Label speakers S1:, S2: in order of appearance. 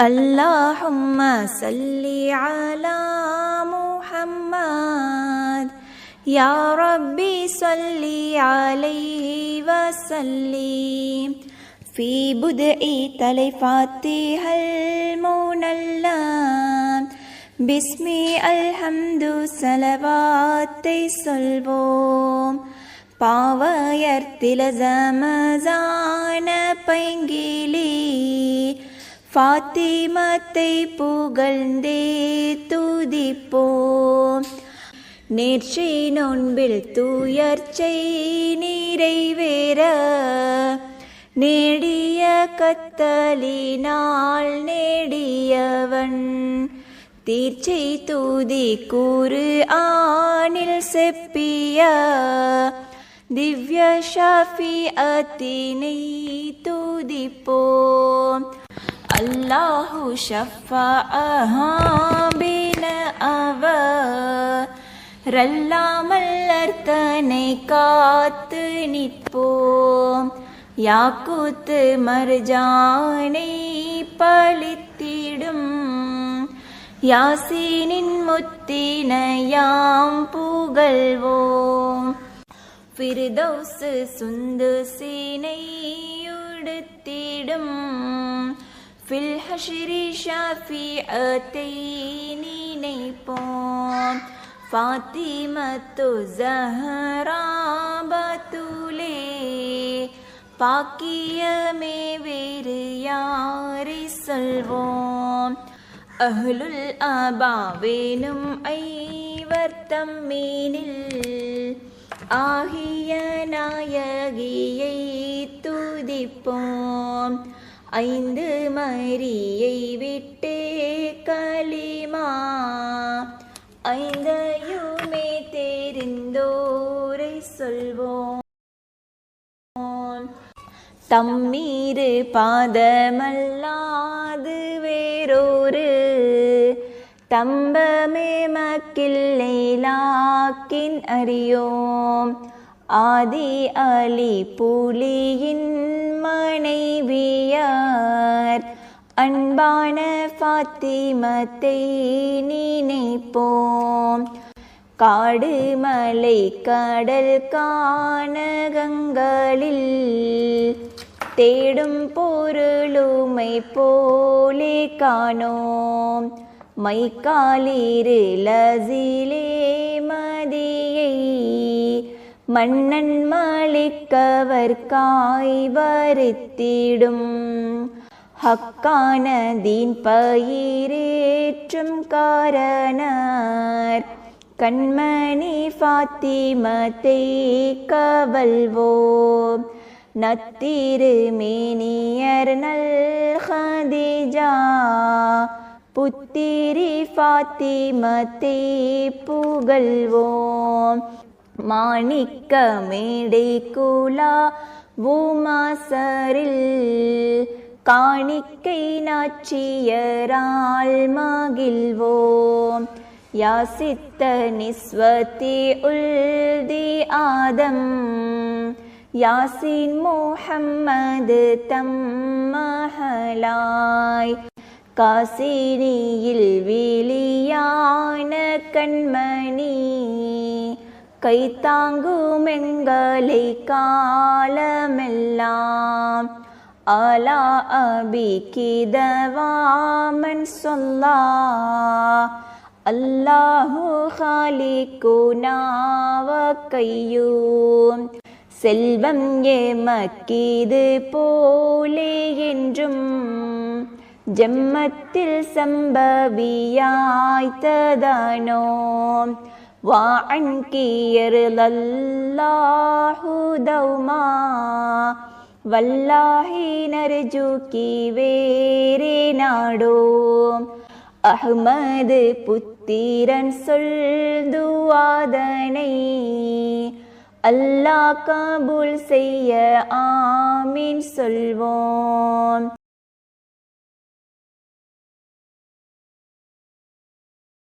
S1: اللهم صل على محمد يا ربي صل عليه وسلم في بدء தலைஃபாத்திஹ المنلم பிஸ்மி அல்ஹம்து சலவாத்தை சொல்வோம் பாவயர்த்தில ஜமசான பைங்கிலி ஃபாத்திமத்தை புகழ்ந்தே துதிப்போம். நேர்ச்சி நோன்பில் தூயர்ச்சை நிறைவேற நேடிய கத்தலினால் நேடியவன். தீர்ச்சை தூதி கூறு ஆணில் செப்பிய. திவ்ய ஷாஃபி அத்தினை தூதிப்போம். அல்லாஹு ஷஃபாபின அவ ரல்லாமல் அர்த்தனை காத்து நிற்போம். யாக்கூத்து மர்ஜானை பழித்திடும். யாசீனின் முத்தினையாம் புகழ்வோம். ஃபிர்தௌசு சுந்து சீனையுடுத்திடும். في الحشر شفيعتين நினைப்போம் ஃபாத்திமத்து ஜஹரா பத்துலே பாக்கியமே வேறு யாரை சொல்வோம் அஹ்லுல் அபாவேனும் ஐவர் தம்மீனில் ஆகிய நாயகியை துதிப்போம் ஐந்து மரியை விட்டே களிமா. ஐந்தையுமே தெரிந்தோரை சொல்வோம். தம்மீது பாதமல்லாது வேறொரு. தம்பமே மக்கில்லை லாக்கின் அறியோம். ஆதி அலி புலியின் மனைவியார். அன்பான பாத்திமத்தை நினைப்போம். காடு மலை கடல் கானகங்களில் தேடும் பொருளுமை போலே காணோம். மைக்காலிரு லசிலே மதியை மன்னன் மலிக்கவர் காய் வருத்திடும். ஹக்கானதின் பயிரேற்றும் காரணர். கண்மணி ஃபாத்திமத்தை கவல்வோம் நத்திரு மேனியர் நல் ஹதிஜா புத்திரி ஃபாத்திமத்தை புகழ்வோம் மாணிக்க மேடை கூலா பூமாசரில் காணிக்கை நாச்சியரால் மகிழ்வோம். யாசித்த நிஸ்வதி உல்தி ஆதம். யாசின் முஹம்மது தம் மகளாய். காசினியில் விழியான கண்மணி. கை தாங்கும் எங்களை காலமெல்லாம் அலா அபிகிதவாமன் சொல்லா. அல்லாஹு ஹாலிகுனாவ கையூம். செல்வம் ஏமக்கீது போலே என்றும் ஜம்மத்தில் சம்பவியாய்த்ததானோ வான்கியருளல்லாஹு தௌமா வல்லாஹி நர்ஜுக்கி வேறே நாடோம் அஹ்மது புத்திரன் சொல் துவாதனை அல்லாஹ் கபூல் செய்ய ஆமீன் சொல்வோம்